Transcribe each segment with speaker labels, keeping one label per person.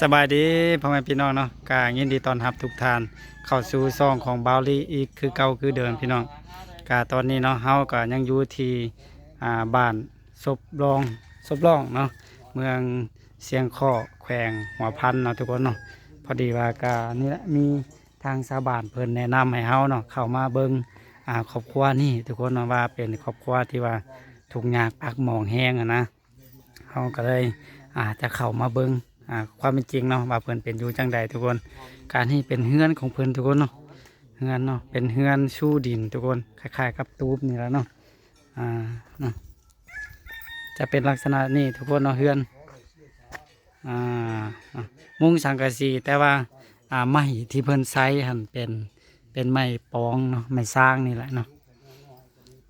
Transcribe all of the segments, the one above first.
Speaker 1: สบายดีพ่อแม่พี่น้องเนาะกายินดีตอนรับทุกท่าน เข้าสู่ซองของบาวลีอีกคือเก่าคือเดิมพี่น้องกาตอนนี้เนาะเฮาก็ยังอยู่ที่อ่าบ้านศพรองศพรองเนาะเมืองเสียงข้อแขวงหัวพันเนาะทุกคนเนาะพอดีว่ากานี่แหละมีทางชาวบ้านเพิ่นแนะนำให้เฮาเนาะเข้ามาเบิ่งอ่าครอบครัวนี่ทุกคนเนาะว่าเป็นครอบครัวที่ว่าทุกยากอักหมองแห้งอะนะเฮาก็เลยอาจจะเข้ามาเบิ่งอ่า ความเป็นจริงเนาะว่าเพิ่นเป็นอยู่จังใดทุกคน การที่เป็นเฮือนของเพิ่นทุกคนเนาะเฮือนเนาะเป็นเฮือนชู้ดินทุกคนคล้ายๆกับตูบนี่แหละเนาะอ่าเนาะจะเป็นลักษณะนี้ทุกคนเนาะเฮือนอ่ามุ้งสังกะสีแต่ว่าอ่าไม้ที่เพิ่นใช้หันเป็นเป็นไม้ปองเนาะไม้สร้างนี่แหละเนาะ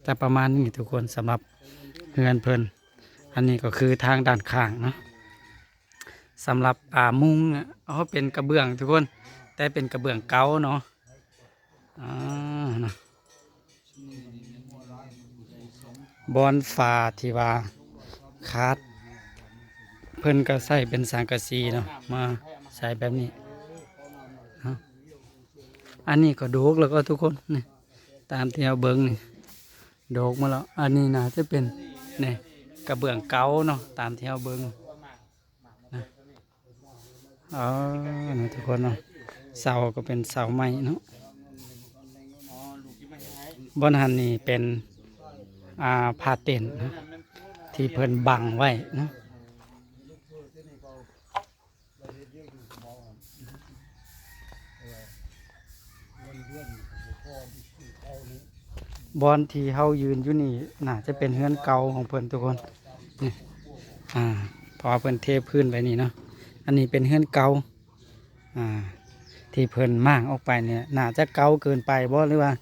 Speaker 1: จะประมาณนี้ทุกคนสำหรับเฮือนเพิ่นอันนี้ก็คือทางด้านข้างเนาะ สำหรับอ่ามุงอะเขาเป็นกระเบื้องทุกคน แต่เป็นกระเบื้องเก่าเนาะอ่านะบอนฟ้าที่ว่าคาด เพิ่นก็ใส่เป็นสังกะสีเนาะมาใส่แบบนี้อันนี้ก็โดกแล้วก็ทุกคนนี่ตามที่เราเบิ้งนี่โดกมาแล้ว อันนี้นะจะเป็นนี่กระเบื้องเก่าเนาะตามที่เราเบิ้ง อ๋อนะทุกคนเนาะเสาก็เป็นเสาไม้เนาะบนหันนี่เป็นอ่าผาเต็นนะที่เพิ่นบังไว้เนาะบอนที่เฮายืนอยู่นี่น่าจะเป็นเฮือนเก่าของเพิ่นทุกคนนี่อ่าพอเพิ่นเทพื้นไว้นี่เนาะ อันนี้เป็นเฮือนเก่าอ่าที่เพิ่นมางออกไปเนี่ยน่าจะเก่าเกินไปบ่หรือว่า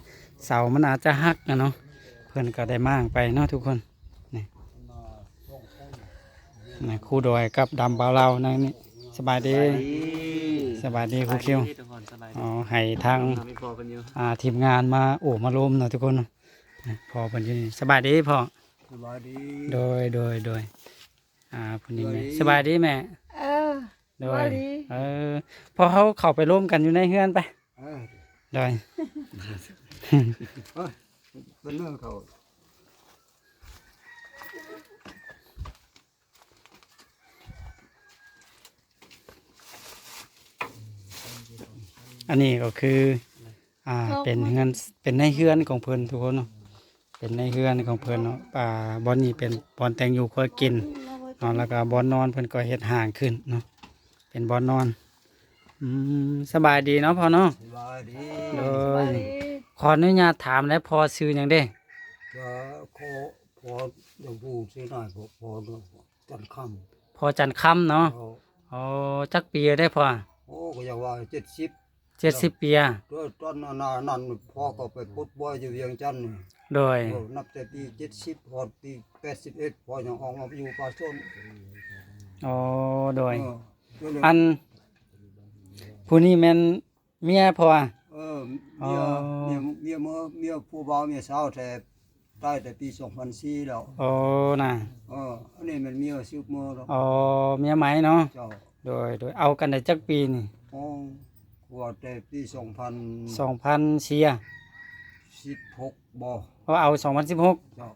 Speaker 1: เสามันอาจจะหักนะเนาะเพิ่นก็ได้มางไปเนาะทุกคนนี่นี่ครู่ดอยกับดำบาวเรานั่นนี่สบายดีสบายดีครูคิว
Speaker 2: ทุกคนสบายดี
Speaker 1: อ๋อให้ทาง
Speaker 2: ทำให้พอกันอยู่
Speaker 1: อ่าทีมงานมาโอ้มาล้มเนาะทุกคนเนาะนี่พอเพิ่นอยู่นี่สบายดีพ่อ
Speaker 3: สบายดี
Speaker 1: โดยโดยโดยอ่าเพิ่นนี่แม่สบายดีแม่
Speaker 4: เออ
Speaker 1: โด
Speaker 4: สบายยดี
Speaker 1: เออพอเขาเข้าไปร่วมกันอยู่ในเฮือนไป
Speaker 3: เออ
Speaker 1: โดย
Speaker 3: เป็นเรื่องเขา
Speaker 1: อันนี้ก็คือ อ่าเป็นเฮือนเป็นในเฮือนของเพิ่นทุกคนเนาะเป็นในเฮือนของเพิ่นเนาะอ่าบอนนี้เป็นบอนแต่งอยู่คอยกิน เนาะแล้วก็บอนนอนเพิ่นก็เฮ็ดห่างขึ้นเนาะเป็นบอนนอนอืมสบายดีเนาะพ่อเนาะ
Speaker 3: สบายดี
Speaker 1: โด
Speaker 4: สบาย
Speaker 1: ย
Speaker 4: ดี
Speaker 1: ขออนุญาตถามแล้วพอซื้อหยังเด้
Speaker 3: ก็ขอพอหลวงปู่ซื้อหน่อยพอพอด้วยจันทร์ค่
Speaker 1: พอจันทร์ค่ำเนาะำ
Speaker 3: เขา
Speaker 1: อ๋อจักปีได้พอ
Speaker 3: โอ้ก็อยากว่าเจ็ดสิบ
Speaker 1: เจ็ดสิบปีอะ
Speaker 3: ด้วยตอนนั้นน่ะนั่นพ่อก็ไปพุทธบ่อยอยู่เวียงจันทน์นี่
Speaker 1: โดย
Speaker 3: โอ้นับแต่ปีเจ็ดสิบพอปีแปดสิบเอ็ดพอยังออกมาอยู่ป่าส้น
Speaker 1: อ๋อโดย
Speaker 3: เออก็เลย
Speaker 1: อันผู้นี้แม่นเมียพออะ
Speaker 3: เออเมีย
Speaker 1: อ๋อ
Speaker 3: เมียเมียเมื่อเมียผู้บ่าวเมียสาวแต่ได้แต่ปีสองพันสี่แล้ว
Speaker 1: โอ้น่ะ
Speaker 3: เอออันนี้มันเมียสิบเมื่อแล้ว
Speaker 1: อ๋อเมียไหมเนาะ
Speaker 3: เจ้า
Speaker 1: โดยโดยเอากันได้จักปีนี่
Speaker 3: อ๋อว่าแต่ปีสองพัน
Speaker 1: สองพันเชีย
Speaker 3: สิบหกบ่
Speaker 1: เพ ราะเอาสองพันสิบหก
Speaker 3: เจ้า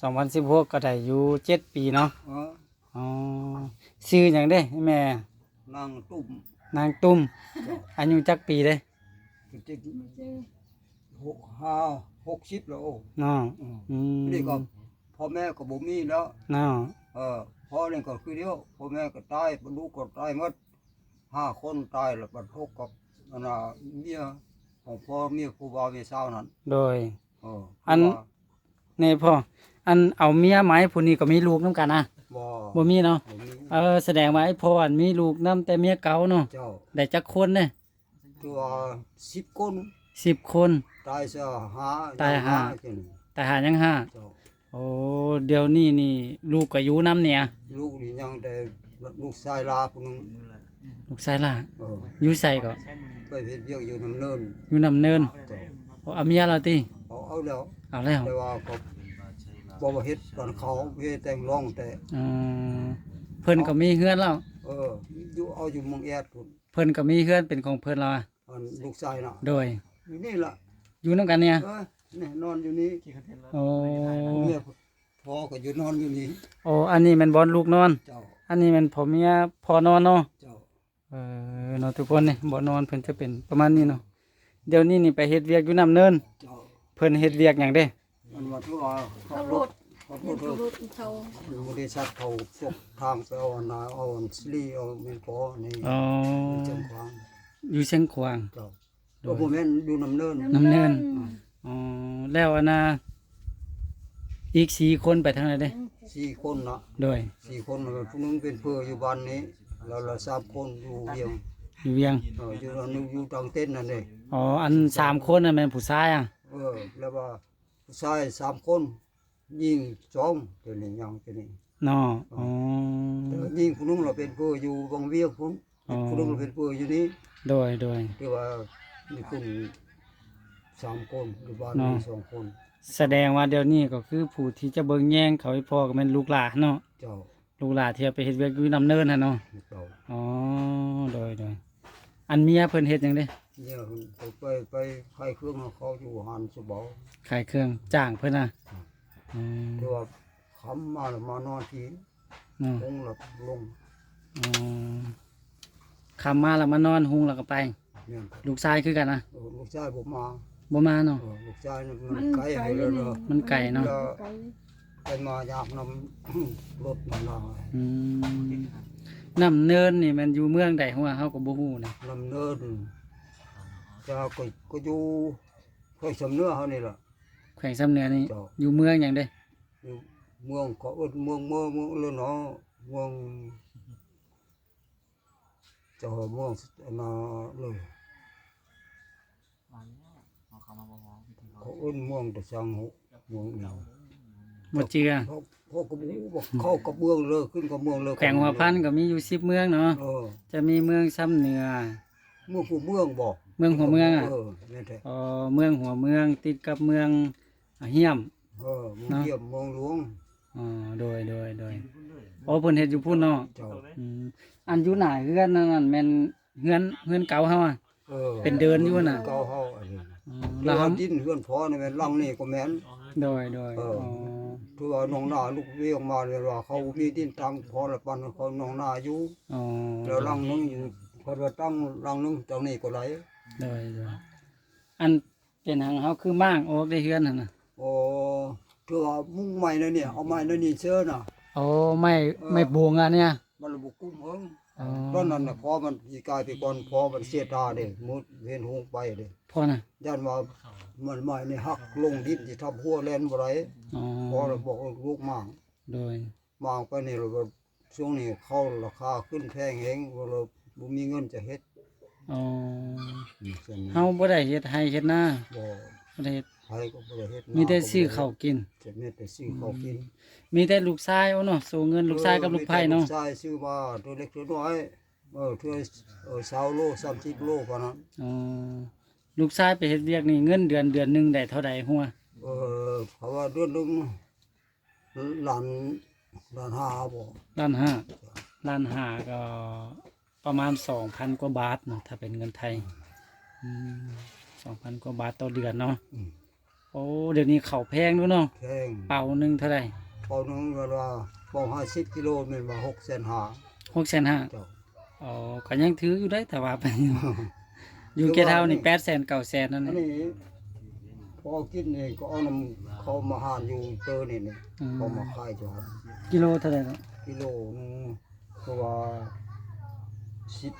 Speaker 1: สองพันสิบหกก็ได้อยู่เจ็ดปีเนาะ
Speaker 3: เออ
Speaker 1: อ๋อซื้ออย่างเด้แม่
Speaker 3: นั่งตุ้ม
Speaker 1: นางตุ้ม
Speaker 3: เจ้า
Speaker 1: อายุจักปีเด้
Speaker 3: จิกหกห้าหกสิบแล้วโอ้
Speaker 1: เนาะ
Speaker 3: อืม
Speaker 1: อืม
Speaker 3: นี่ก็พ่อแม่ก็บ่มีแล้ว
Speaker 1: เนาะ
Speaker 3: เออพ่อนี่ก็คือเดียวพ่อแม่ก็ตายบรรลุก็ตายหมดห้าคนตายแล้วบรรทุกกับอันน่ะเมียของพ่อเมียครูบาเมียสาวนั่น
Speaker 1: โดย
Speaker 3: เออ
Speaker 1: อัน
Speaker 3: ว่า
Speaker 1: นี่พ่ออันเอาเมียไหมผู้นี้ก็มีลูกน้ำกันนะ
Speaker 3: บ่
Speaker 1: บ่มีเนาะ
Speaker 3: บ่มี
Speaker 1: เออแสดงว่าไอ้พ่ออันมีลูกน้ำแต่เมียเก่าเนาะ
Speaker 3: เจ้า
Speaker 1: ได้จักคนเนี่ย
Speaker 3: ตัวสิบคน
Speaker 1: สิบคน
Speaker 3: ตายเสียหา
Speaker 1: ตายหา
Speaker 3: จัง
Speaker 1: แต่หายังห้า
Speaker 3: เจ้า
Speaker 1: โอ้เดี๋ยวนี้นี่ลูกก็อยู่น้ำเนี่ย
Speaker 3: ลูกนี่ยังแต่ลูกชายลาคนนึง
Speaker 1: ลูกชายล่ะ
Speaker 3: เออ
Speaker 1: อยู่ใส่ก็
Speaker 3: ไปเฮ็ดเวียกอยู่น้ำเนิน
Speaker 1: อยู่น้ำเนิน
Speaker 3: เจ้า
Speaker 1: โอ้ เอาเมียเราติ
Speaker 3: เอาเอาแล้ว
Speaker 1: เอาแล้ว
Speaker 3: แต่ว่าก็บ่ว่าเฮ็ดตอนเขาเฮ็ดแต่งร้องแต่
Speaker 1: เออเพิ่นก็มีเฮือนแล้ว
Speaker 3: เเอออยู่เอาอยู่เมืองแอดพุ่น
Speaker 1: เพิ่นก็มีเฮือนเป็นของเพิ่นแล้วอะ
Speaker 3: อันลูกชายน่ะ
Speaker 1: โดย
Speaker 3: อยู่นี่ล่ะ
Speaker 1: อยู่นํกันเนี่ย
Speaker 3: เออนี่นอนอยู่นี่
Speaker 1: โอ้
Speaker 3: เมียพ่อก็อยู่นอนอยู่นี่
Speaker 1: โอ้อันนี้แมันบอลลูกนอน
Speaker 3: เจ้า
Speaker 1: อันนี้แมันพ่อเมียพ่อนอนเนาะ
Speaker 3: เจ้า
Speaker 1: เออเนาะทุกคนนี่บ่นอนเพิ่นจะเป็นประมาณนี้เนาะ เดี๋ยวนี้นี่ไปเฮ็ดเวียกอยู่น้ำเนิน
Speaker 3: เจ้า
Speaker 1: เพิ่นเฮ็ดเวียกหยังเด้
Speaker 3: มันว่าที่ว่าขั
Speaker 2: เขา
Speaker 3: บ
Speaker 2: ร
Speaker 3: ร
Speaker 2: ถ
Speaker 3: ถขับร
Speaker 2: เห็น
Speaker 3: ถ
Speaker 2: เขารถเขา
Speaker 3: อยู่บริษัทเขาพวกทางไปเอาอันนาเอาอันสลีเอาเมนกอนี่
Speaker 1: อ๋อ
Speaker 3: จังหวัง
Speaker 1: อยู่เชียงขวาง
Speaker 3: เจ้าตัวผมแม่นอยู่น้ำเนิน
Speaker 1: น้ำเนินอ๋อแล้วอันน่ะอีกสี่คนไปทางไหนเด้
Speaker 3: สี่คนนะ
Speaker 1: โดย
Speaker 3: สี่คนน่ะผู้หนึงเป็นเพื่ออยู่บ้านนี้แล้วละสามคนอยู่เวียง
Speaker 1: อยู่เวียง
Speaker 3: เอออยู่อันหนึงอยู่ตังเต้นนั่นเอง
Speaker 1: อ๋อ อันสามคนน่ะแม่นผู้ชายอะ
Speaker 3: เออ แล้วว่าผู้ชายสามคนยิงสองตัวนี้ยังตัวนี้
Speaker 1: เนาะอ๋อ
Speaker 3: แต่ยิงผู้หนึงเราเป็นเพื่ออยู่วังเวียงพุ่น
Speaker 1: อ๋อ
Speaker 3: ผู้หนึงเราเป็นเพื่ออยู่นี่
Speaker 1: โดยโดย
Speaker 3: ที่ว่ามีคนสามคนอยู่บ้าน
Speaker 1: เนาะ
Speaker 3: มีสองคน
Speaker 1: แสดงว่าเดี๋ยวนี้ก็คือผู้ที่จะเบิ่งแย่งเขาให้พ่อก็แม่นลูกหลานเนาะ
Speaker 3: เจ้า
Speaker 1: ลูกหลานที่เอาไปเฮ็ดเวียกอยู่น้ำเนินหั่นเนาะ
Speaker 3: เจ้า
Speaker 1: อ๋อโดยโดยอันเมียเพิ่นเฮ็ดหยังเด้
Speaker 3: เนี่ยเขาไปไปขายเครื่องให้เขาอยู่หันสบอ
Speaker 1: ขายเครื่องจ้างเพิ่นน่ะอืม
Speaker 3: ที่ว่าคำมาแล้วมานอนที่
Speaker 1: เนาะ
Speaker 3: ลงหลับลง
Speaker 1: อ๋อคำมาแล้วมานอนหุงแล้วก็ไป
Speaker 3: เนี่ย
Speaker 1: ลูกชายคือกันนะ
Speaker 3: เออลูกชายผมมา
Speaker 1: บ่มาเนาะ
Speaker 3: เออลูกชายนี่
Speaker 2: มั
Speaker 3: มัน
Speaker 2: น
Speaker 3: ไกล
Speaker 2: ไกล
Speaker 3: ให้เลยเนอะ
Speaker 1: มันไกลเนาะ
Speaker 3: แล้ว
Speaker 2: ไกล
Speaker 3: ไปมายากนำรถมันมา
Speaker 1: อืมน้ำเนินนี่มันอยู่เมืองใดหัวเฮาก็บ่ฮู้นะ
Speaker 3: นำเนินจะก็ก็อยู่ค่อยสำเนื้อเขานี่แหละ
Speaker 1: แขวงสำเหนือนี่
Speaker 3: เจ้า
Speaker 1: อยู่เมืองหยังเด้
Speaker 3: อยู่เมืองก็เอิ้นเมืองเมืองเมืองเลยเนาะเมืองเจ้าเมืองอันนาเลยเขาเอิ้นเมืองแต่สังหุเมืองหนาว
Speaker 1: บ่เจือ
Speaker 3: เขาเขาก็บอกบอกเข้ากับเมืองเลยขึ้นกับเมืองเลย
Speaker 1: แขวงหัวพันก็มีอยู่10เมืองเนาะ
Speaker 3: เออ
Speaker 1: จะมีเมืองซ้ำเหนือ
Speaker 3: เมืองผู้เมืองบอก
Speaker 1: เมืองหัวเมืองอะ
Speaker 3: เออนี่แท้
Speaker 1: เอ่อเมืองหัวเมืองติดกับเมืองเฮียม
Speaker 3: เออเมืองเยี่ยมเมืองหลวง
Speaker 1: อ๋อโดยโดยโดยโอ้เพิ่นเฮ็ดอยู่พุ่นเนาะ
Speaker 3: เจ้า
Speaker 1: อืมอันอยู่หน้าเฮือนนั่นนั่นแม่นเฮือนเฮือนเก่าเฮาอะ
Speaker 3: เออ
Speaker 1: เป็นเดินอยู่น่ะ
Speaker 3: เก่าเฮาอันนี้
Speaker 1: อ๋อ
Speaker 3: แล้
Speaker 1: แล้ววเฮา
Speaker 3: ดินเฮือนพอนี่แม่นหลังนี่ก็แม่น
Speaker 1: โดยโดย
Speaker 3: เอ
Speaker 1: อ๋
Speaker 3: อ
Speaker 1: อ
Speaker 3: คือว่าน้องหน้าลูกเวียงมาเลยว่าเขามีดินตังพอละปันเขาน้องหน้าอยู่
Speaker 1: อ๋อ
Speaker 3: แล้วหลังนึงอยู่เขาว่าตั้งหลังนึงตรงนี้ก็ไหล
Speaker 1: โดยโดยอันเป็นหังเฮาคือม่างออกได้เฮือนนั่นน่ะ
Speaker 3: โอ้คือว่ามุ้งใหม่นั่นเนี่ยเอาใหม่นั่นนี่เชื่อน่ะ
Speaker 1: โอ้ไม่ไม่บวงอันเนี่ย
Speaker 3: มันระบุกุ้มเอิง
Speaker 1: อ๋อ
Speaker 3: ตอนนั้นน่ะพอมันสิกลายไปก่อนพอมันเสียตาเด้มุดเห็นหงไปเด้
Speaker 1: พอน่ะ
Speaker 3: ย่านว่ามันใหม่นี่หักลงดินสิทับหัวแล่นบ่ได้
Speaker 1: อ๋อ
Speaker 3: พอเราบอกว่าลูกมาง
Speaker 1: โดย
Speaker 3: มางไปนี่เราก็ช่วงนี้เข้าราคาขึ้นแพงเองว่าเราบ่มีเงินจะเฮ็ด
Speaker 1: อ๋อ
Speaker 3: เส้นนี้
Speaker 1: เฮาบ่ได้เฮ็ดให้เฮ็ดนา
Speaker 3: บ่
Speaker 1: บ่ได้เฮ็ด
Speaker 3: ใครก็บ่ได้เฮ็ด
Speaker 1: มีแต่ซื้อข้าวกิน
Speaker 3: จะมีแต่ซื้อข้าวกิน
Speaker 1: มีแต่ลูกชายเอาเนาะส่งเงินลูกชายกับลูกไผ่เนาะ
Speaker 3: ลูกชายซื้อมาตัวเล็กตัวน้อยเออตัวเออ20โล30โลพอนั้น
Speaker 1: อ๋อลูกชายไปเฮ็ดเวียกนี่เงินเดือนเดือนหนึงได้เท่าใดหัว
Speaker 3: เออเขาว่าเดือนหนึงล้านล้านห้าบ่
Speaker 1: ล้านห้าล้านห้าก็ประมาณสองพันกว่าบาทเนาะถ้าเป็นเงินไทยสองพันกว่าบาทต่อเดือนเนาะ
Speaker 3: อืม
Speaker 1: โอ้เดี๋ยวนี้เขาวแพงด้วยเนาะ
Speaker 3: แพง
Speaker 1: เป่าหนึ่งเท่าไหร่
Speaker 3: เปาหนึงเวลาเปา50กิโลแม่นว่า6แสนห้า
Speaker 1: หกแสนห้า
Speaker 3: เจ้า
Speaker 1: อ๋อก็ยังถืออยู่ได้แต่ว่าไปอยู่แค่เท่านี่แปดแสนเก้าแสนนั่น
Speaker 3: อัน
Speaker 1: นี่
Speaker 3: นี้พอกินนี่ก็เอานำเขามาหานอยู่เตอนี่นี่
Speaker 1: อืม
Speaker 3: เขามาขายจ้ะ
Speaker 1: กิโลเท่าไหร่เนาะ
Speaker 3: กิโลหนึงก็ว่าสิบ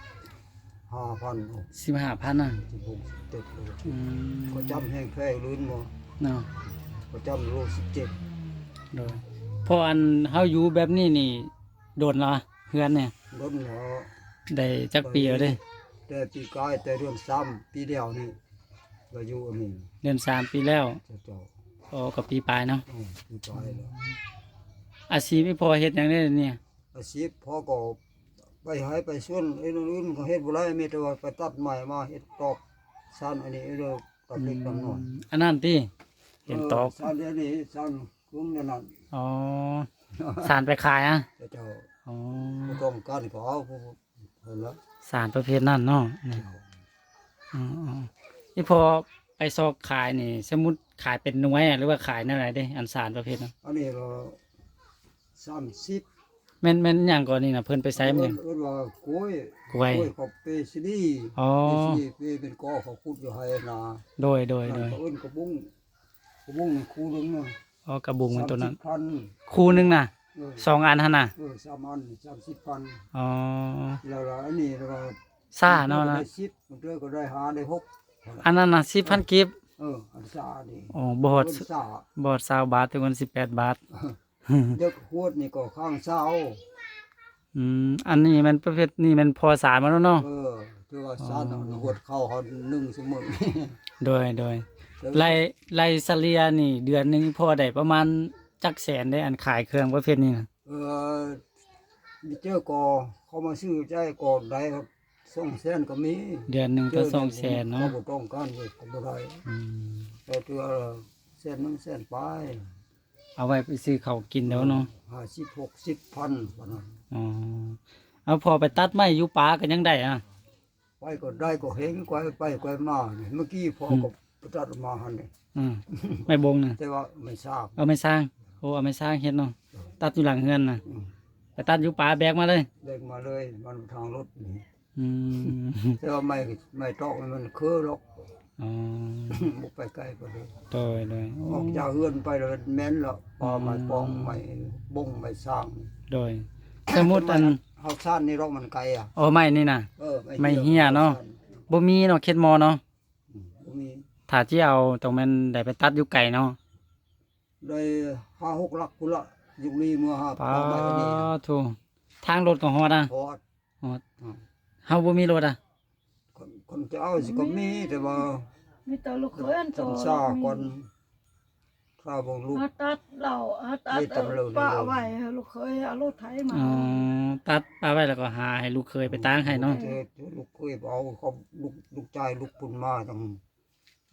Speaker 3: ห้าพัน
Speaker 1: สิบห้าพันน่ะ
Speaker 3: สิบหกเจ็ดโล
Speaker 1: อืม
Speaker 3: ก็จำแห้งแพ้ลื่นบ่
Speaker 1: เนาะ
Speaker 3: ก็จำโลสิบเจ็ด
Speaker 1: โดยเพราะอันเฮาอยู่แบบนี้นี่ โดนละเฮือนเนี่ย
Speaker 3: ล้นแล้ว
Speaker 1: ได้จักปีแล้วเด้
Speaker 3: แต่ปีกายแต่เรื่องซ้ำปีเดียวนี่ก็อยู่อันนี้
Speaker 1: เดือนสามปีแล้ว
Speaker 3: เจ้าเจ้า
Speaker 1: โอ้กับปีปลายเนาะ
Speaker 3: อืมปีกายแล้ว
Speaker 1: อาชีพไม่พอเฮ็ดหยังได้เนี่ย
Speaker 3: อาชีพพ่อก็ไปหายไปส่วนไอ้นู่นอื่นก็เฮ็ดบ่ได้มีแต่ว่าไปตัดไม้มาเฮ็ดตอกสั้นอันนี้เด้อตัดเล็กตัดน้อย
Speaker 1: อันนั้นติ เห็นตอก
Speaker 3: สั้นเดี๋ยวนี้สั้นคุ้มเดี๋ยวนั้น
Speaker 1: อ๋อสารไปขายอะ
Speaker 3: เจ้าเจ้า
Speaker 1: ออ๋อ
Speaker 3: บ่ต้องการก็เอาผู้เพิ่นละ
Speaker 1: สารประเภทนั้นเนาะนี่อ๋ออ๋อนี่พอไปซอกขายนี่ สมมุติขายเป็นหน่วยอะหรือว่าขายนั่นอะไรเด้ อันสารประเภทนั้น
Speaker 3: อันนี้ก็30
Speaker 1: แม่นแม่นหยังก่อนนี่น่ะเพิ่นไปใช้มันหยัง
Speaker 3: เอิ้นว่ากล้วย
Speaker 1: กล้วย
Speaker 3: เขาเปซิดี
Speaker 1: อ๋อ
Speaker 3: เปซิดีเปเป็นกอเขาขุดอยู่ให้นา
Speaker 1: โดยโดยโดย
Speaker 3: เขาเอิ้นกระบุง กระบุงคู่หนึงน่ะ
Speaker 1: อ๋อกระบุงมันตัวนั้น
Speaker 3: 30พัน
Speaker 1: คู่หนึงน่ะ
Speaker 3: เออ
Speaker 1: สองอันหั่นน่ะ
Speaker 3: เออสามอันสามสิบพัน
Speaker 1: อ๋อ
Speaker 3: แล้วก็อันนี้แล้วก็
Speaker 1: ซ่าเนาะนะ
Speaker 3: ได้สิบมันเจอก็ได้หาได้หก
Speaker 1: อันนั้นน่ะ10,000กิฟ
Speaker 3: เอออันซานี่
Speaker 1: อ๋อบอด
Speaker 3: เอิ้นซา
Speaker 1: บอด20บาทถึงวัน18 บาท
Speaker 3: เด็กขวดนี่ก็ข้างเศร้า
Speaker 1: อืมอันนี้มันประเภทนี่มันพอสารมาแล้วเนาะ
Speaker 3: เออคือว่าซาน่ะหวดเข้าเขานึ่งเสมอ
Speaker 1: โดยโดย ไล่ไล่เสลียนี่ เดือนหนึงพอได้ประมาณจักแสนได้อันขายเครื่องประเภทนี้น่ะ
Speaker 3: เออมีเจอก็เขามาซื้อใจก่อนได้ครับสองแสนก็มี
Speaker 1: เดือนหนึงก็สองแสนเนาะ
Speaker 3: เขาบ่ต้องการเลยเขาบ่ได้
Speaker 1: อืม
Speaker 3: แต่ตัวแสนหนึงแสนไป
Speaker 1: เอาไว้ไปซื้อเขาวกินแล้วเนาะ
Speaker 3: ห้าสิบหกสิบพันว่านั้น
Speaker 1: อ๋อเอาพอไปตัดไม้อยู่ป่าก็ยังได้อะ
Speaker 3: ไปก็ได้ก็เห็นกวยไปกวยมาเนี่ยเมื่อกี้พ่อก็ ไปตัดมาหันเนี่ย
Speaker 1: อืมไม่บงน่ะ
Speaker 3: แต่ว่าไม่ทราบ
Speaker 1: เอาไม่สร้างโอ้เอาไม่สร้างเฮ็ดเนาะตัดอยู่หลังเฮือนน่ะ
Speaker 3: อืม
Speaker 1: ไปตัดอยู่ป่าแบกมาเลย
Speaker 3: เด็กมาเลยมันทางรถนี่
Speaker 1: อืม
Speaker 3: แต่ว่าไม่ไม่ตอกมันคือหรอก
Speaker 1: อ๋อ
Speaker 3: บุกไปไกลก็เลย
Speaker 1: โดยโดย
Speaker 3: ออกจากเฮือนไปแล้วแม่นแล้วปอไม้ปองไม้บงไม้สร้าง
Speaker 1: โดยสมมุติอัน
Speaker 3: เฮาซ่านนี่เรามันไกลอะ
Speaker 1: โอ้ไม้นี่น่ะ
Speaker 3: เออ
Speaker 1: ไม่เหี้ยเนาะบ่มีเนาะเข็ดมอเนาะ
Speaker 3: อืมบ่มี
Speaker 1: ถ้าที่เอาตรงมันได้ไปตัดอยู่ไกลเนาะ
Speaker 3: ได้ห้าหกลักพุ่นละยุคนี้เมื่อห้า
Speaker 1: ปา
Speaker 3: ปาไม้อันนี้นะ
Speaker 1: ทูทางรถก็ฮอดอะ
Speaker 3: พอด
Speaker 1: ฮอด
Speaker 3: อืม
Speaker 1: เฮาบ่มีรถอะ
Speaker 3: คนคนจะเอาสิก็มีแต่ว่า
Speaker 2: มีแต่ลูกเคยอันโต
Speaker 3: ต้องซาก่อนซาบงลูก
Speaker 2: อาตัดเหล่าอาตัด
Speaker 3: นี่ตำเร็วนี่
Speaker 2: ป้า
Speaker 3: เร็ว
Speaker 2: ไว้ให้ลูกเคยเอารถไถมา
Speaker 1: อ๋อตัดปลาไว้แล้วก็หาให้ลูกเคยไปตางให้เนาะ
Speaker 3: เจอเจอลูกเคยเอาเขาลูกลูกชายลูกปุ่นมาจัง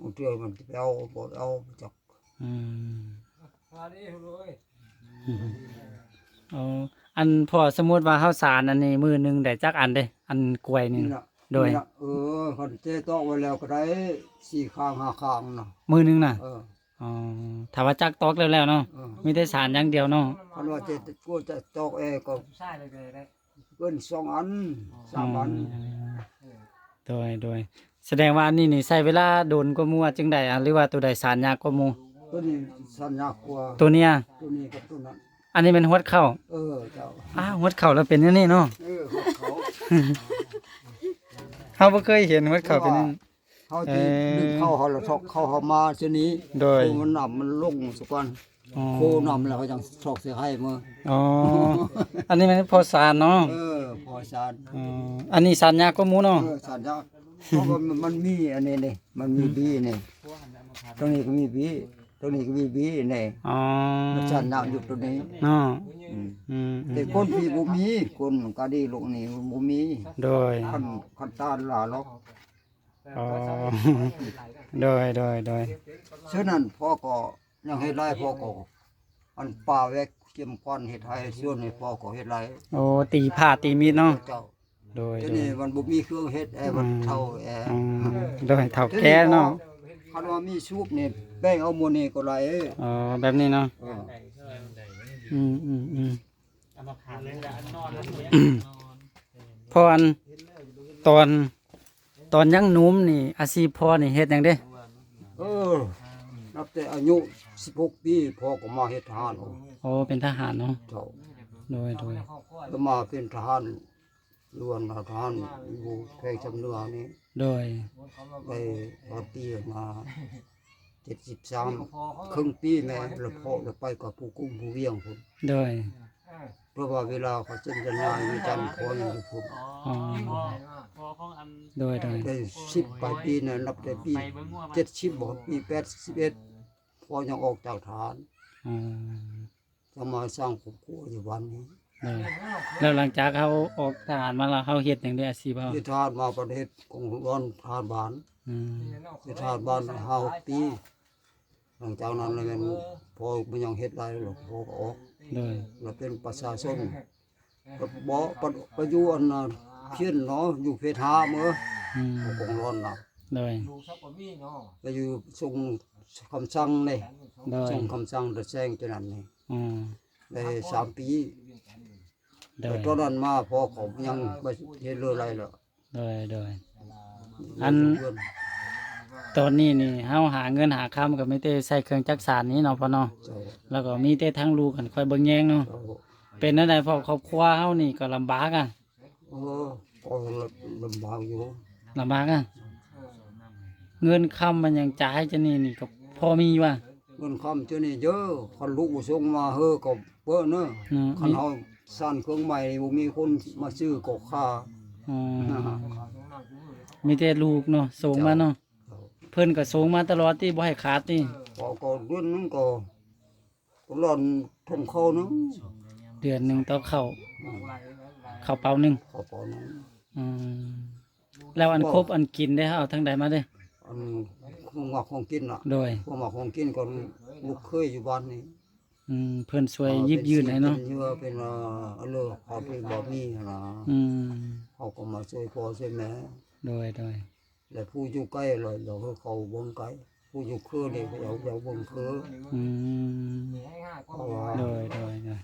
Speaker 3: เอาเจอมันจะไปเอาบ่เอาจาก
Speaker 1: อืมอ๋ออันพอสมมุติว่าเฮาสารอันนี้มือหนึงได้จักอันเด้ อันกล้วยนี่
Speaker 3: นี่
Speaker 1: น่ะ
Speaker 3: น่ะ
Speaker 1: โดย
Speaker 3: นี่น่ะเออคันเจตอกไว้แล้วก็ได้สี่ข้างห้าข้างน่ะ
Speaker 1: มือหนึงน่ะ
Speaker 3: เออ
Speaker 1: อ๋อถ้าว่าจักตอกแล้วแล้วเนาะ
Speaker 3: เออ
Speaker 1: มีแต่สารอย่างเดียวเนาะ
Speaker 3: คันว่าเจตกูจะตอกเอก็เกินสองอันสามอัน
Speaker 1: โดยโดย แสดงว่าอันนี้นี่ใช้เวลาโดนกว่าหมู่อะจึงได้อะหรือว่าตัวใดสารยากกว่าหมู่
Speaker 3: ตัวนี้สัญญากว่า
Speaker 1: ตัวเนี้ย
Speaker 3: ตัวนี้กับตัวนั้น
Speaker 1: อันนี้เป็นหวดเข้า
Speaker 3: เออเจ้า
Speaker 1: อ้าวหวดเข้าแล้วเป็นอย่างนี้เนาะ
Speaker 3: เออเขา
Speaker 1: เฮาบ่เคยเห็นหวดเข้าเป็นอย่างนี้
Speaker 3: เขาที่ดึงเข้าเขาแล้วทอกเข้าเขามาเช่นนี้
Speaker 1: โดย
Speaker 3: โคมันหนำมันลงสักวัน
Speaker 1: อ๋อ
Speaker 3: โคหนำแล้วเขาจังทอกเสียให้มือ
Speaker 1: อ๋ออันนี้มันพอสารเนาะ
Speaker 3: เออพอสาร
Speaker 1: อ๋ออันนี้สารยากกว่าหมู่เนาะ
Speaker 3: เออสารยาก เพราะว่ามันมันมีอันนี้นี่มันมีบีนี่ตรงนี้ก็มีบีตรงนี้ก็มีบีนี่
Speaker 1: อ๋อ
Speaker 3: มันสารยากอยู่ตรงนี้
Speaker 1: เนาะ
Speaker 3: อืม
Speaker 1: อืมอื
Speaker 3: แต่
Speaker 1: ม
Speaker 3: คนพี่บ่มีคนกะดีลูกนี่บ่มี
Speaker 1: โดย
Speaker 3: คันคันตาลลาล็อก
Speaker 1: อ๋อโดยโดยโดย
Speaker 3: ฉะนั้นพ่อก็ยังเฮ็ดไรพ่อก็อันป่าแวกเกี่ยมควันเฮ็ดให้ส่วนนี้พ่อก็เฮ็ดไร
Speaker 1: โอ้ตีผ้าตีมีดเนาะ
Speaker 3: เจ้า
Speaker 1: โดย
Speaker 3: ที
Speaker 1: โดย
Speaker 3: นี้มันบ่มีเครื่องเฮ็ดแอร์มันเท่าแอร์
Speaker 1: อืมโดยเฒ่าแก่เนาะ
Speaker 3: คันว่ามีสูบนี่แบ่งเอาหมื้นี้ก็ไร
Speaker 1: อ๋อแบบนี้เนาะ
Speaker 3: เออ
Speaker 1: อืมอืมอืมพออันตอนตอนยังหนุ่มนี่ อาชีพพ่อนี่เฮ็ดหยังเด้
Speaker 3: เออนับแต่อายุ16ปีพ่อก็มาเฮ็ดทหารเอา
Speaker 1: โอ้เป็นทหารเนาะ
Speaker 3: เจ้า
Speaker 1: โดยโดย
Speaker 3: ก็มาเป็นทหาร ล้วนทหารอยู่แขวงจำเนือนี่
Speaker 1: โดย
Speaker 3: ได้พอปีมา73ครึ่งปีแม่แล้วพ่อแล้วไปกับผู้กุ้มผู้เวียงพุ่น
Speaker 1: โดย
Speaker 3: เพราะว่าเวลาเขาเซ็นสัญญาอยู่จันทร์ขออยู่พุ่น
Speaker 1: อ๋อโดยโดย
Speaker 3: ได้10ปลายปีน่ะนับแต่ปี70บ่ปี81พอยังออกจากฐาน
Speaker 1: อ๋อ
Speaker 3: จะมาสร้างครอบครัวอยู่วันนี้
Speaker 1: โดยแล้วหลังจากเขาออกทหารมาแล้วเขาเฮ็ดหยังได้อาชีพเฮา
Speaker 3: ที่ทหารมาประเทศของร้อนทหารบ้าน
Speaker 1: อืม
Speaker 3: ที่ทหารบ้านห้าหกปีหลังจากนั้นเลยมันพอมันยังเฮ็ดได้หรอกพอก็ออก
Speaker 1: โดย
Speaker 3: เราเป็นประชาชนก็บ่ปะไปอยู่อันน่ะเพี้ยนเนาะอยู่เพทาเมื่อ
Speaker 1: อืม
Speaker 3: ของร้อนน่ะ
Speaker 1: โดย
Speaker 3: ไปอยู่ส่งคำสั่งนี่
Speaker 1: โดย
Speaker 3: ส่งคำสั่งตะแซงจังนั้นนี่
Speaker 1: อืม
Speaker 3: ได้สามปี
Speaker 1: โด
Speaker 3: แต่
Speaker 1: ย
Speaker 3: ตอนนั้นมาพอเขายังบ่เฮ็ดเลยอะไรหรอก
Speaker 1: โดยโดย อัน
Speaker 3: เพื่อน
Speaker 1: ตอนนี้นี่เฮาหาเงินหาค้ำก็ไม่ได้ใช้เครื่องจักสานนี้เนาะพ่อเนาะ
Speaker 3: เจ้า
Speaker 1: แล้วก็มีแต่ทั้งลูกกันคอยเบิ่งแยงเนาะ
Speaker 3: เจ้า
Speaker 1: เป็นจังได๋พอครอบครัวเฮานี่ก็ลำบากอะ
Speaker 3: เออก็ลำบากอยู่
Speaker 1: ลำบากอะเงินค้ำมันยังจ่ายจะนี่นี่ก็พอมีว่ะ
Speaker 3: เงินคำเจ้านี่เยอะคันลูกบ่ส่งมาเฮอก็เบ้อเนอะ
Speaker 1: เนาะ
Speaker 3: คันเฮา สร้างเครื่องใหม่นี่บ่มีคนมาซื้อก็ค่า
Speaker 1: อ๋อมีแต่ลูกเนาะส่งมาเนาะเพิ่นก็ส่งมาตลอดที่บ่ให้ขาดนี่
Speaker 3: พอก็เดือนนึงก็ก็ร้อนทงเข้านึง
Speaker 1: เดือนหนึงต้องเข้าเข้าเป๋าหนึง
Speaker 3: ขอปอนึง
Speaker 1: อืมแล้วอันครบอันกินได้เอาทั้งใดมาเด้อ
Speaker 3: อันของหมักของกินน่ะ
Speaker 1: โดย
Speaker 3: ของหมักของกินก็ลูกเคยอยู่บ้านนี่
Speaker 1: อืมเพิ่นช่วยยิบยืนให้เนาะ
Speaker 3: เป็นเยื่อเป็นเอ่ออันเลอเขาไปบ่มีนะ
Speaker 1: อืม
Speaker 3: เขาก็มาช่วยพ่อช่วยแม่
Speaker 1: โดยโดย
Speaker 3: และผู้อยู่ใกล้เลยเราก็เขาเบิ่งไกลผู้อยู่คือนี่เขาเอาเอาเบิ่งคือ
Speaker 1: อืม
Speaker 3: เพราะว่า
Speaker 1: โดยโดยโดย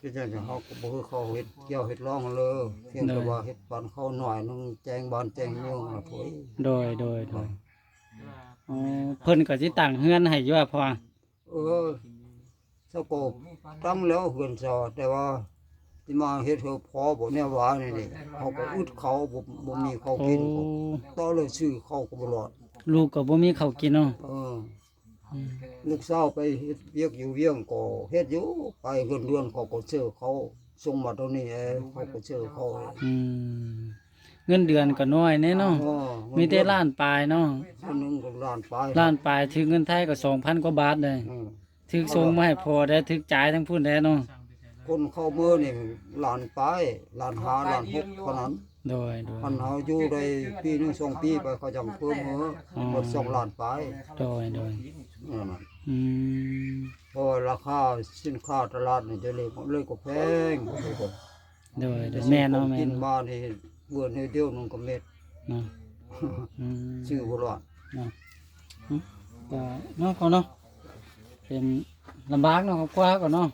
Speaker 3: ที่จะเขาก็บ่คือเขาเฮ็ดเกี่ยวเฮ็ดร้องเลยเพียงแต่
Speaker 1: ได้
Speaker 3: ว่าเฮ็ดบ้านเขาหน่อยนึงแจ้งบ้านแจ้งเมืองน่ะพุ่น
Speaker 1: โดยโดยโดยอ๋อเพิ่นก็สิตั้งเฮือนให้อยู่ว่าพอ
Speaker 3: เออ สกบตั้งแล้วเฮือนซอแต่ว่าที่มาเฮ็ดเฮอพอบ่แน่ว่านี่นี่เขาก็อึดเขาบ่บ่มีเขา
Speaker 1: โอ้
Speaker 3: กินต่อเลยซื้อเขาก็บ่รอด
Speaker 1: ลูกก็บ่มีข้าวกินเนาะ
Speaker 3: เออลูกสาวไปเฮ็ดเวียกอยู่เวียงก็เฮ็ดอยู่ไปเงินเดือนเขาก็เชื่อเขาส่งมาตรงนี้เองเขาก็เชื่อเขา
Speaker 1: อืมเงินเดือนก็น้อยแน่เนาะ
Speaker 3: อ๋อ
Speaker 1: มีแต่ล้านปลายเนาะ
Speaker 3: อันหนึงก็ล้านไป
Speaker 1: ล้านปลายถึงเงินไทยก็2,000กว่าบาทเลย
Speaker 3: อืม
Speaker 1: ถึกส่งมาให้พอได้ถึกจ่ายทั้งพุ่นได้เนาะ
Speaker 3: คนเข้าเมื่อนี่ล้านไปล้านห้าล้านหกเท่านั้น
Speaker 1: โดยโดย
Speaker 3: คันเฮาอยู่ได้ปีหนึงสองปีไปเขาจังเพิ่มเมื่อ
Speaker 1: อ๋อ
Speaker 3: หมดสองล้านไป
Speaker 1: โดยโดย
Speaker 3: นั่นน่ะ
Speaker 1: อืม
Speaker 3: เพราะว่าราคาสินค้าตลาดนี่จะเลยเลยก็แพง
Speaker 1: โดยโดยแม่เนาะแม่
Speaker 3: กิน
Speaker 1: เนาะ
Speaker 3: บ้านนี่เบื่อนี่เดียวนึงก็เม็ด
Speaker 1: เนาะอืม
Speaker 3: ชื่อบ่รอด
Speaker 1: เนาะอืมก็เนาะเขาเนาะ เป็นลำบากเนาะครอบครัวก็เนาะ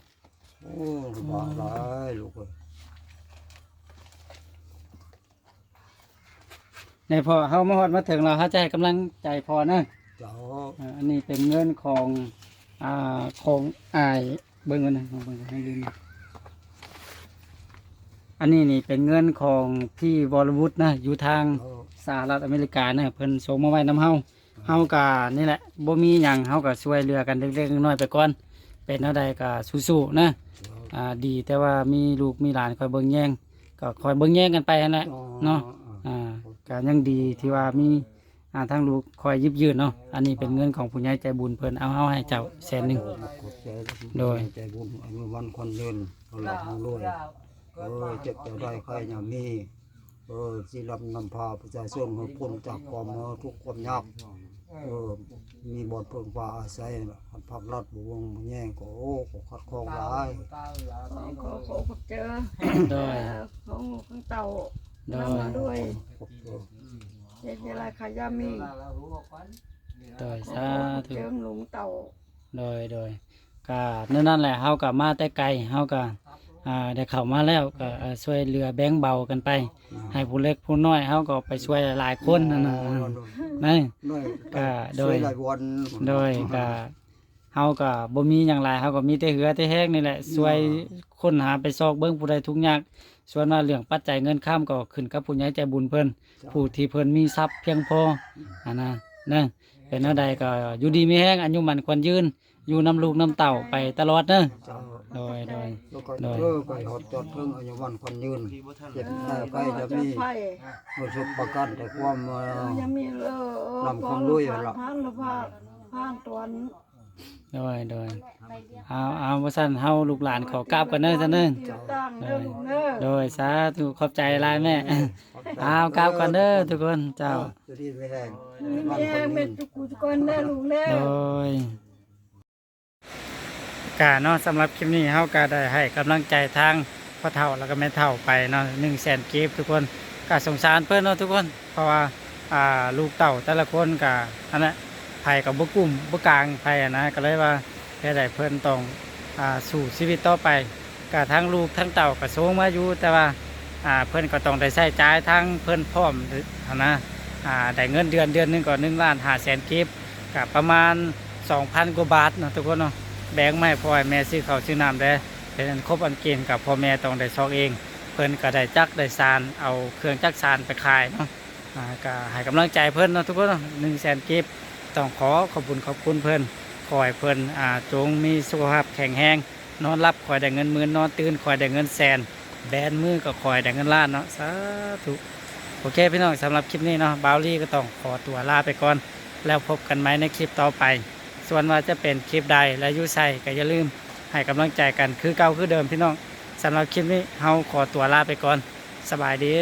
Speaker 3: โอ้ลำบากหลายลูกเอ้ย
Speaker 1: ในพอเฮามาฮอดมาถึงเราเฮาจะให้กำลังใจพอเนาะ
Speaker 3: เจ้า
Speaker 1: อ่าอันนี้เป็นเงินของอ่าของอายเบิ่งกันนะเบิ่งกันให้ลืมอันนี้นี่เป็นเงินของพี่วรวุฒินะอยู่ทาง
Speaker 3: เออ
Speaker 1: สหรัฐอเมริกาเนี่ยเพิ่นส่งมาไว้นํเฮา เฮาก็นี่แหละบ่มีหยังเฮาก็ช่วยเหลือกันเล็กๆน้อยๆไปก่อน เป็นเท่าใดก็สู้ๆนะอ่าดีแต่ว่ามีลูกมีหลานคอยเบิ่งแย่งก็คอยเบิ่งแย่งกันไปนั่นแหละเนาะอ่าก็ยังดีที่ว่ามีอ่าทางลูกคอยยิบยืนเนาะอันนี้เป็นเงินของผู้ใหญ่ใจบุญเพิ่นเอาเฮาให้เจ้าแสนหนึง
Speaker 3: ขอบใจ
Speaker 1: โดย
Speaker 3: ใจบุญอนุวันคนเดินเขาหลับเขารวยเออเจ็บจะได้ใครอย่ามีเออสิรับนำพาประชาชนให้พ้นจากความเออทุกข์ความยาก เออมีบ่อนเพิ่งฟ้าอาศัยน่ะคันภาครัฐบ่วงบ่แย่งก็โอ้ก็คัดคองหลาย
Speaker 2: ขอขอขอบเจอ
Speaker 1: โดย
Speaker 2: ของของเต่า
Speaker 1: โด
Speaker 2: นำ
Speaker 1: ย
Speaker 2: มาด้วย
Speaker 3: ขอบเจอ
Speaker 2: เจ็ดเวลาขายามี
Speaker 1: โดย
Speaker 2: ขอ
Speaker 1: สา
Speaker 2: ขอ
Speaker 1: ธุ
Speaker 2: เจิมหลวงเต่า
Speaker 1: โดยโดยก็นั่นนั่นแหละเฮาก็มาแต่ไกลเฮาก็ อ่าได้เข้ามาแล้วก็อ่าช่วยเหลือแบ่งเบากันไป ให้ผู้เล็กผู้น้อยเฮาก็ไปช่วยหลายคนนั่นน่ะนั่น
Speaker 3: น้อย
Speaker 1: ก็โดย
Speaker 3: ช่วยหลายวัน
Speaker 1: โดยก็เฮาก็บ่มีหยังหลายเฮาก็มีแต่เหือแต่แฮกนี่แหละช่วยค้นหาไปซอกเบิ่งผู้ใดทุกข์ยากส่วนว่าเรื่องปัจจัยเงินค้ำก็ขึ้นกับผู้ใหญ่ใจบุญเพิ่น ผู้ที่เพิ่นมีทรัพย์เพียงพออันน่ะนะเป็นแนวใดก็อยู่ดีมีแฮงอายุมันควรยืน อยู่นํลูกนํเต่าไปตลอดเด้อ
Speaker 3: เจ้า
Speaker 1: โดยโดย
Speaker 3: แล้วก็
Speaker 1: โดย
Speaker 3: เออไปหอดจอดเพิ่งอายุวันคนยืนเจ็บแผลใกล้จะมี
Speaker 2: ไฟ
Speaker 3: ประสบประกันแต่ความเอ่อ
Speaker 2: ยังมีเลอนำ
Speaker 3: ความด้วยอะล่ะ
Speaker 2: ผ่านละผ่านผ่านตวน
Speaker 1: โดยโดยเอาเอาว่าซั่นเฮาลูกหลานขอกราบกันเด้อซะเด้อ
Speaker 2: ติดตั้งเด้อลูกเด้อ
Speaker 1: โดยสาธุขอบใจหลายแม่เอากราบกันเด้อทุกคนเจ้า
Speaker 3: จะดีไม่แรง
Speaker 2: มี
Speaker 3: วัน
Speaker 2: แม่
Speaker 3: คน
Speaker 2: เม็
Speaker 3: ยื
Speaker 2: ด
Speaker 3: น
Speaker 2: ทุกคนทุกคนเด้อลูกเด้อ
Speaker 1: โดย กาเนาะสำหรับคลิปนี้เฮาก็ได้ให้กำลังใจทางพ่อเฒ่าแล้วก็แม่เฒ่าไปเนาะหนึ่งแสนกีบทุกคนก็สงสารเพื่อนเนาะทุกคน เพราะว่าอ่าลูกเต่าแต่ละคนก็อันนั้นไผกับบุกุ่มบุกลางไผอะนะก็เลยว่าแค่ใดเพื่อนต้องอ่าสู่ชีวิตต่อไปก็ทั้งลูกทั้งเต่าก็สูงมาอยู่แต่ว่าอ่าเพื่อนก็ต้องได้ใช้จ่ายทั้งเพื่อนพร้อมอนะอ่าได้เงินเดือนเดือนหนึงก็หนึ่งล้านห้าแสนกีบก็ประมาณ 2,000กว่าบาทเนาะทุกคนเนาะ แบ่งมาให้พ่อให้แม่ซื้อข้าซื้อน้ำได้เป็นอันครบอันเกณฑ์กับพ่อแม่ต้องได้ซอกเอง เพิ่นก็ได้จักได้ซานเอาเครื่องจักซานไปขายเนาะอ่าก็ให้กำลังใจเพิ่นเนาะทุกคนหนึ่งแสนกิฟต้องขอขอบคุณขอบคุณเพิ่นขอให้เพิ่นอ่าจงมีสุขภาพแข็งแรงนอนรับคอยได้เงินหมื่นนอนตื่นคอยได้เงินแสน แบนมือก็คอยได้เงินล้านเนาะสาธุโอเคพี่น้องสำหรับคลิปนี้เนาะบาวลี่ก็ต้องขอตัวลาไปก่อน แล้วพบกันไหมในคลิปต่อไป ส่วนว่าจะเป็นคลิปใดและยุใส่ก็อย่าลืมให้กำลังใจกันคือเก่าคือเดิมพี่น้องสำหรับคลิปนี้เฮาขอตัวลาไปก่อนสบายดี